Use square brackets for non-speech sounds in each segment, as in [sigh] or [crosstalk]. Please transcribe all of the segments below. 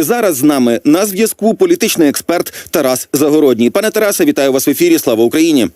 Зараз з нами на зв'язку політичний експерт Тарас Загородній. Пане Тарасе, вітаю вас в ефірі. Слава Україні.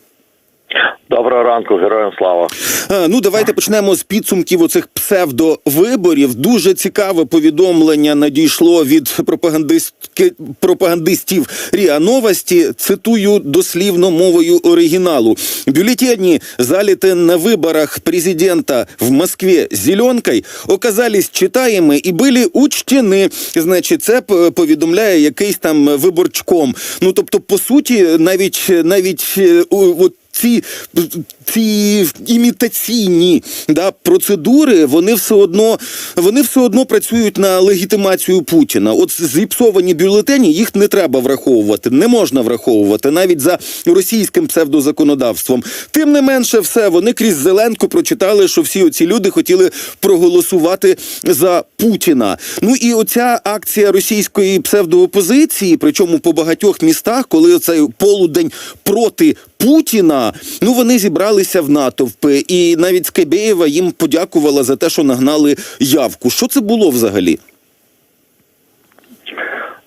Доброго ранку, героям слава. Е, Ну, давайте почнемо з підсумків оцих псевдовиборів. Дуже цікаве повідомлення надійшло від пропагандистки пропагандистів РІА Новості. Цитую дослівно мовою оригіналу. Бюллетени, залиты на выборах президента в Москве зеленкой, оказались читаемы и были учтены. Значить, це п- повідомляє якийсь там виборчком. Ну тобто, по суті, навіть навіть е, у- от ці, ці імітаційні да, процедури, вони все одно вони все одно працюють на легітимацію Путіна. От зіпсовані бюлетені їх не треба враховувати, не можна враховувати навіть за російським псевдозаконодавством. Тим не менше, все вони крізь Зеленку прочитали, що всі оці люди хотіли проголосувати за Путіна. Ну і оця акція російської псевдоопозиції, причому по багатьох містах, коли цей полудень проти Путіна, ну вони зібралися в натовпи, і навіть Скабєєва їм подякувала за те, що нагнали явку. Що це було взагалі?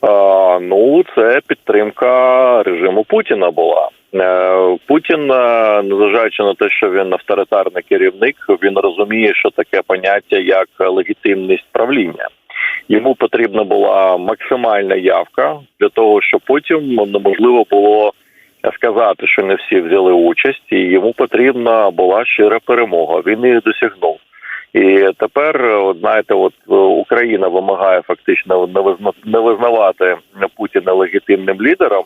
А, ну, це підтримка режиму Путіна була. Е, Путін, е, незважаючи на те, що він авторитарний керівник, він розуміє, що таке поняття як легітимність правління. Йому потрібна була максимальна явка для того, щоб потім неможливо було сказати, що не всі взяли участь, і йому потрібна була щира перемога. Він її досягнув. І тепер, от знаєте, от е, Україна вимагає фактично не визна- визнавати Путіна легітимним лідером.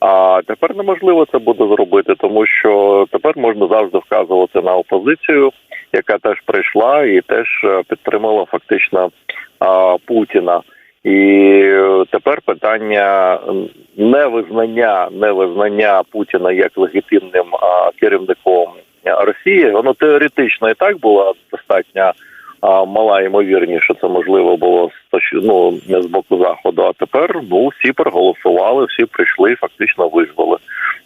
А тепер неможливо це буде зробити, тому що тепер можна завжди вказувати на опозицію, яка теж прийшла і теж е, підтримала фактично Путіна. І е, тепер питання невизнання, невизнання Путіна як легітимним керівником Росії, воно теоретично і так було достатньо мала ймовірність, що це можливо було ну, з боку заходу. А тепер ну всі проголосували, всі прийшли, фактично визвали.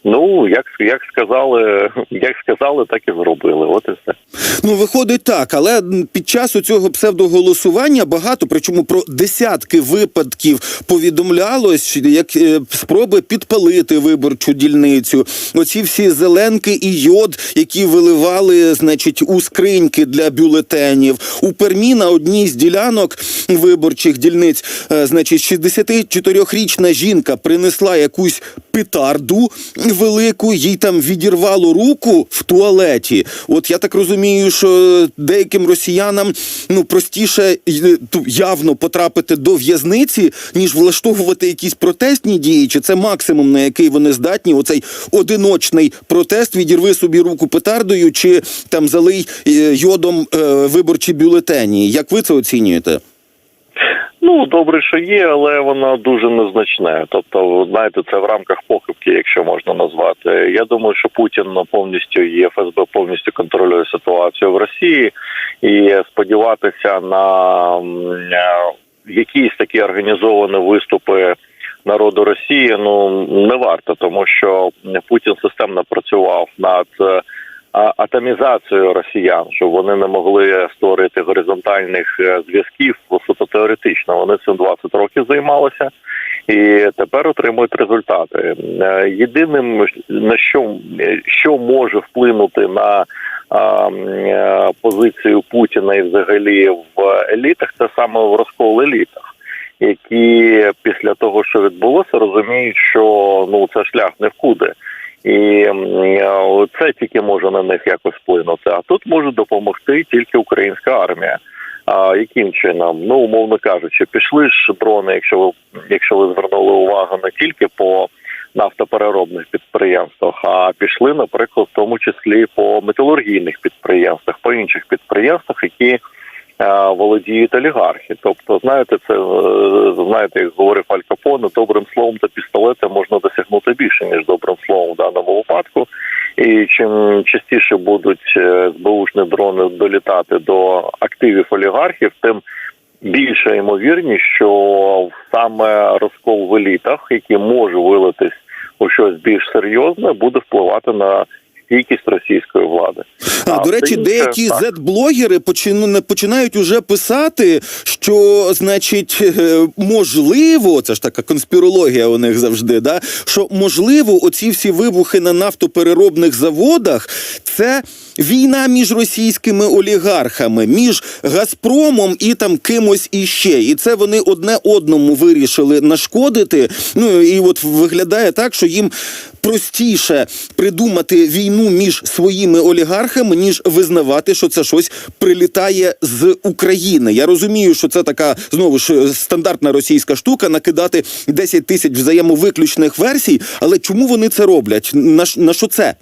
Ну як як сказали, як сказали, так і зробили. От і все. Ну, виходить так, але під час цього псевдоголосування багато, причому про десятки випадків повідомлялось, як е, спроби підпалити виборчу дільницю. Оці всі зеленки і йод, які виливали, значить, у скриньки для бюлетенів. У Пермі на одній з ділянок виборчих дільниць, е, значить, 64-річна жінка принесла якусь петарду велику, їй там відірвало руку в туалеті. От я так розумію, що деяким росіянам ну простіше е, явно потрапити до в'язниці, ніж влаштовувати якісь протестні дії. Чи це максимум, на який вони здатні? Оцей одиночний протест, відірви собі руку петардою, чи там залий е, йодом е, виборчі бюлетені. Як ви це оцінюєте? Ну добре, що є, але воно дуже незначне. Тобто, знаєте, це в рамках похибки, якщо можна назвати. Я думаю, що Путін повністю і ФСБ повністю контролює ситуацію в Росії, і сподіватися на е, якісь такі організовані виступи народу Росії ну не варто, тому що Путін системно працював над. Атомізацію росіян, щоб вони не могли створити горизонтальних е, зв'язків суто теоретично. Вони цим 20 років займалися і тепер отримують результати. Е, Єдиним на що, що може вплинути на е, позицію Путіна і взагалі в елітах, це саме в розкол елітах. Які після того, що відбулося, розуміють, що ну це шлях не вкуди. І це тільки може на них якось вплинути. А тут може допомогти тільки українська армія. А яким чином? Ну, умовно кажучи, пішли ж дрони, якщо ви якщо ви звернули увагу не тільки по нафтопереробних підприємствах, а пішли, наприклад, в тому числі по металургійних підприємствах, по інших підприємствах, які е, володіють олігархи. Тобто, знаєте, це е, знаєте, як говорив Аль Капоне, добрим словом та пістолетом можна досягнути більше ніж добрим словом. І чим частіше будуть е, СБУшні дрони долітати до активів олігархів, тим більша ймовірність, що саме розкол в елітах, який може вилитись у щось більш серйозне, буде впливати на стійкість російської влади. А, до речі, деякі зет-блогери починають уже писати, що, значить, е, можливо, це ж така конспірологія у них завжди, да? що можливо, оці всі вибухи на нафтопереробних заводах це війна між російськими олігархами, між Газпромом і там кимось іще. І це вони одне одному вирішили нашкодити. Ну і от виглядає так, що їм простіше придумати війну між своїми олігархами, ніж визнавати, що це щось прилітає з України. Я розумію, що це така знову ж стандартна російська штука накидати 10 тисяч взаємовиключних версій. Але чому вони це роблять? На, на що це?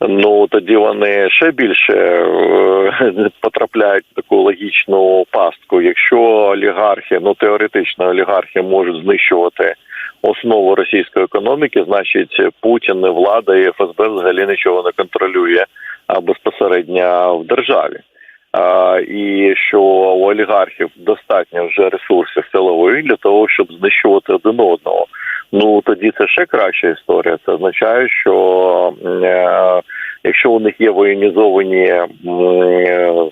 Ну тоді вони ще більше е, [laughs] потрапляють в таку логічну пастку. Якщо олігархи, ну теоретично олігархи можуть знищувати основу російської економіки, значить Путін, влада і ФСБ взагалі нічого не контролює безпосередньо в державі. А, і що у олігархів достатньо вже ресурсів силових для того, щоб знищувати один одного. Ну тоді це ще краща історія. Це означає, що е, якщо у них є воєнізовані е,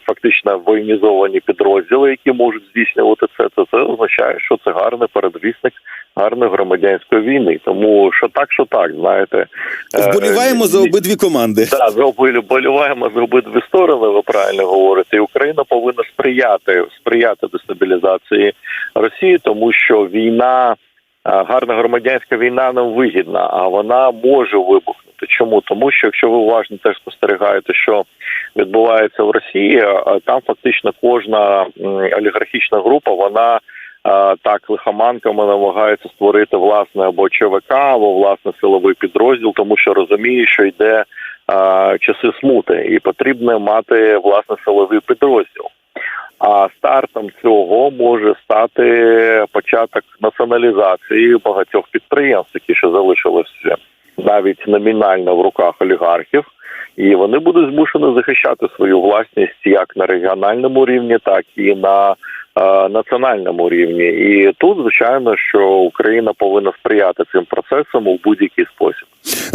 фактично воєнізовані підрозділи, які можуть здійснювати це, то це означає, що це гарний передвісник гарної громадянської війни. Тому що так, що так, знаєте, е, Вболіваємо за обидві команди. так, зробили боліваємо за обидві сторони. Ви правильно говорите. І Україна повинна сприяти сприяти дестабілізації Росії, тому що війна, гарна громадянська війна нам вигідна, а вона може вибухнути. Чому? Тому що якщо ви уважно теж спостерігаєте, що відбувається в Росії, а, там фактично кожна олігархічна група вона. Так, лихоманками намагаються створити власне або ЧВК, або власне силовий підрозділ, тому що розуміє, що йде часи смути, і потрібно мати власне силовий підрозділ. А стартом цього може стати початок націоналізації багатьох підприємств, які ще залишилися навіть номінально в руках олігархів, і вони будуть змушені захищати свою власність як на регіональному рівні, так і на національному рівні. І тут, звичайно, що Україна повинна сприяти цим процесам у будь-який спосіб.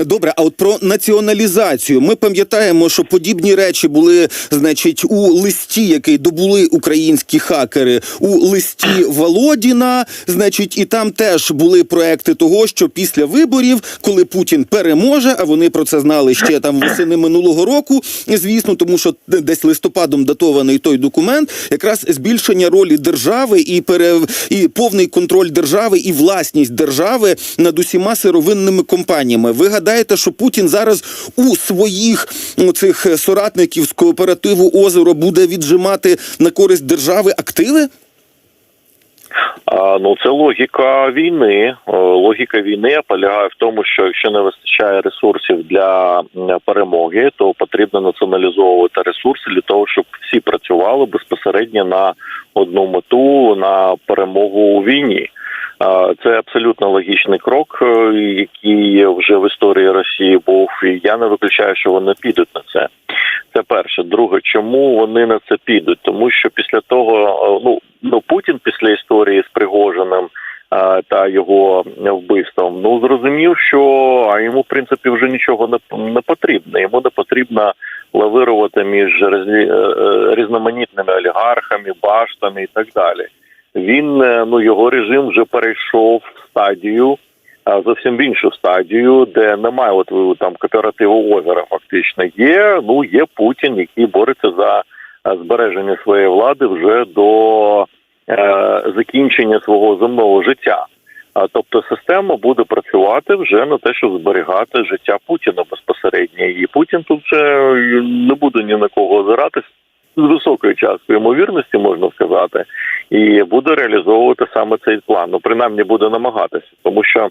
Добре, а от про націоналізацію ми пам'ятаємо, що подібні речі були, значить, у листі, який добули українські хакери, у листі Володіна, значить, і там теж були проекти того, що після виборів, коли Путін переможе, а вони про це знали ще там восени минулого року, звісно, тому що десь листопадом датований той документ, якраз збільшення ролі держави і пере і повний контроль держави і власність держави над усіма сировинними компаніями. Ви гадаєте, що Путін зараз у своїх цих соратників з кооперативу озеро буде віджимати на користь держави активи? А, ну це логіка війни. Е, Логіка війни полягає в тому, що якщо не вистачає ресурсів для перемоги, то потрібно націоналізовувати ресурси для того, щоб всі працювали безпосередньо на одну мету на перемогу у війні. Це абсолютно логічний крок, е, який вже в історії Росії був. І я не виключаю, що вони підуть на це. Це перше. Друге, чому вони на це підуть? Тому що після того, е, ну ну Путін після історії з Пригожиним е, та його вбивством, ну зрозумів, що а йому в принципі вже нічого не, не потрібно. Йому не потрібно лавирувати між різноманітними олігархами, баштами і так далі. Він е, ну його режим вже перейшов в стадію а, зовсім в іншу стадію, де немає от там кооперативу озера. Фактично є. Ну є Путін, який бореться за е, збереження своєї влади вже до е, закінчення свого земного життя. А тобто система буде працювати вже на те, щоб зберігати життя Путіна безпосередньо. І Путін тут вже не буде ні на кого озиратись з високою часткою ймовірності, можна сказати, і буде реалізовувати саме цей план. Ну принаймні буде намагатися, тому що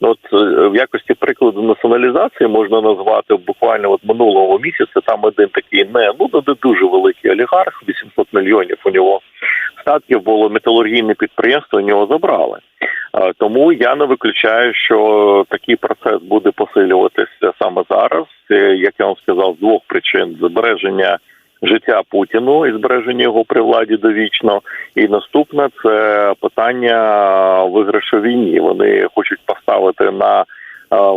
ну, от е, в якості прикладу націоналізації можна назвати буквально от минулого місяця. Там один такий не ну не дуже великий олігарх, 800 мільйонів у нього статків було металургійне підприємство. У нього забрали. Тому я не виключаю, що такий процес буде посилюватися саме зараз. Як я вам сказав, з двох причин збереження життя Путіну і збереження його при владі довічно. І наступне це питання виграшу війні. Вони хочуть поставити на е,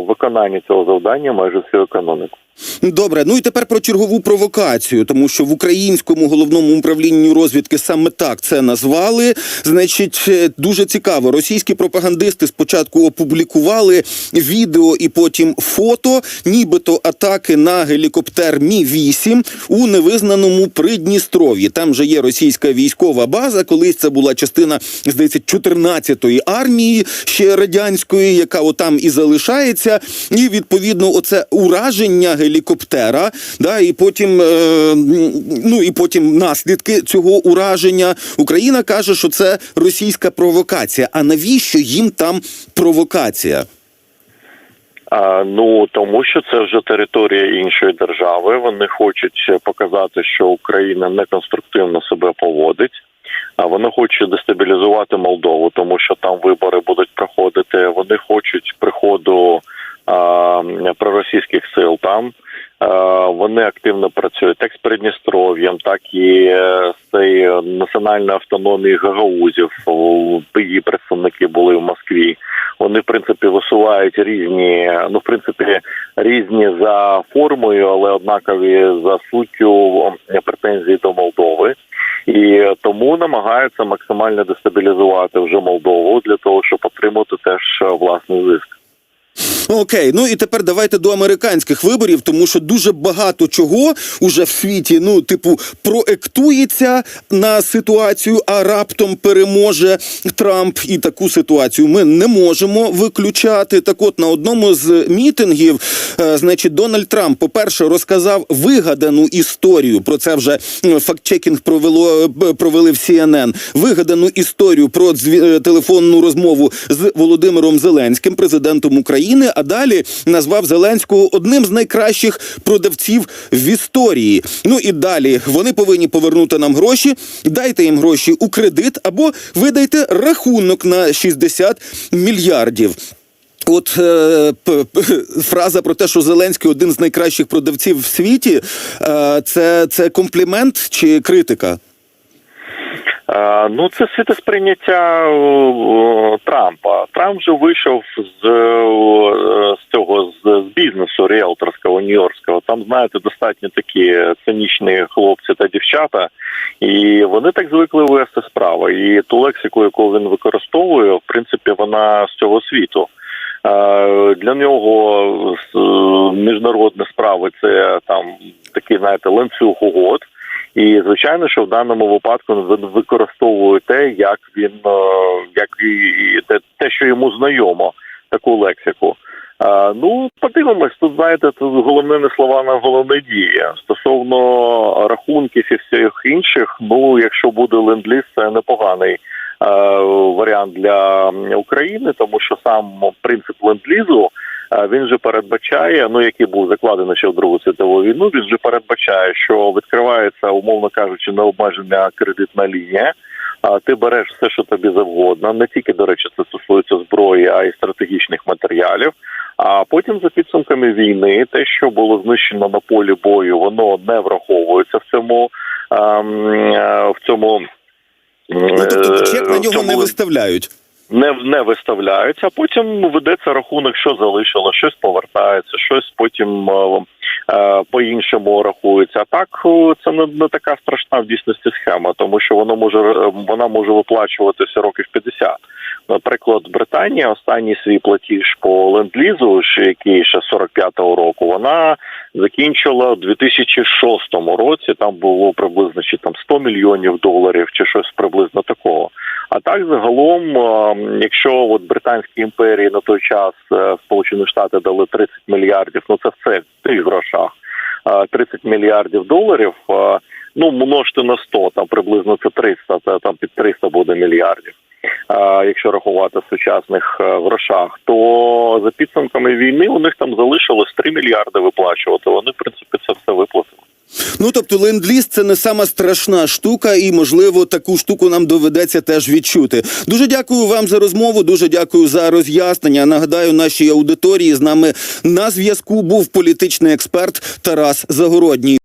виконання цього завдання майже всю економіку. Добре, ну і тепер про чергову провокацію, тому що в українському головному управлінні розвідки саме так це назвали. Значить, е, дуже цікаво. Російські пропагандисти спочатку опублікували відео і потім фото, нібито атаки на гелікоптер Мі 8 у невизнаному Придністров'ї. Там же є російська військова база. Колись це була частина, здається, 14-ї армії ще радянської, яка отам і залишається. І відповідно, оце ураження гелікоптера, да, і потім, е, ну і потім наслідки цього ураження. Україна каже, що це російська провокація. А навіщо їм там провокація? А, ну тому що це вже територія іншої держави. Вони хочуть показати, що Україна неконструктивно себе поводить. А вони хочуть дестабілізувати Молдову, тому що там вибори будуть проходити. Вони хочуть приходу проросійських сил там. Вони активно працюють як з Придністров'ям, так і е, з цієї національної автономії гагаузів. Її представники були в Москві. Вони в принципі висувають різні, ну в принципі, різні за формою, але однакові за суттю е, претензії до Молдови. І тому намагаються максимально дестабілізувати вже Молдову для того, щоб отримати теж е, власний зиск. Окей, ну і тепер давайте до американських виборів, тому що дуже багато чого уже в світі, ну, типу, проектується на ситуацію, а раптом переможе Трамп. І таку ситуацію ми не можемо виключати. Так, от на одному з мітингів, е, значить, Дональд Трамп, по-перше, розказав вигадану історію. Про це вже фактчекінг провело провели в CNN. Вигадану історію про дзві- е, телефонну розмову з Володимиром Зеленським, президентом України. А далі назвав Зеленського одним з найкращих продавців в історії. Ну і далі вони повинні повернути нам гроші. Дайте їм гроші у кредит або видайте рахунок на 60 мільярдів. От е, п- п- фраза про те, що Зеленський один з найкращих продавців в світі, е, це, це комплімент чи критика? Е, Ну, це світосприйняття е, Трампа. Трамп вже вийшов з, е, з цього з, бізнесу ріелторського, нью-йоркського. Там, знаєте, достатньо такі цинічні хлопці та дівчата, і вони так звикли вести справи. І ту лексику, яку він використовує, в принципі, вона з цього світу. Для нього міжнародні справи це там такий, знаєте, ланцюг угод. І звичайно, що в даному випадку використовує те, як він е, як і те, те, що йому знайомо, таку лексику. Е, Ну, подивимось, тут знаєте, тут головне не слова на головне дії. Стосовно рахунків і всіх інших, ну якщо буде ленд-ліз, це непоганий е, варіант для України, тому що сам принцип ленд-лізу він же передбачає, ну який був закладений ще в Другу світову війну. Він же передбачає, що відкривається, умовно кажучи, необмежена кредитна лінія. А ти береш все, що тобі завгодно. Не тільки до речі, це стосується зброї, а й стратегічних матеріалів. А потім за підсумками війни, те, що було знищено на полі бою, воно не враховується в цьому ем, е, в цьому. Ну тобто е, чек на нього цьому не виставляють. Не, не виставляються, а потім ведеться рахунок, що залишило, щось повертається, щось потім е, е, по-іншому рахується. А так е, це не, не така страшна в дійсності схема, тому що воно може вона може виплачуватися років 50. Наприклад, Британія останній свій платіж по ленд-лізу, який ще 45-го року, вона закінчила у 2006 році. Там було приблизно чи там 100 мільйонів доларів, чи щось приблизно такого. А так загалом, якщо от Британській імперії на той час е, Сполучені Штати дали 30 мільярдів, ну це все в тих грошах. е, 30 мільярдів доларів. Ну множте на 100, там приблизно це 300, це там під 300 буде мільярдів. Е, Якщо рахувати в сучасних е, грошах, то за підсумками війни у них там залишилось 3 мільярди виплачувати. Вони в принципі це все виплатили. Ну тобто ленд-ліз це не сама страшна штука, і можливо таку штуку нам доведеться теж відчути. Дуже дякую вам за розмову. Дуже дякую за роз'яснення. Нагадаю, нашій аудиторії з нами на зв'язку був політичний експерт Тарас Загородній.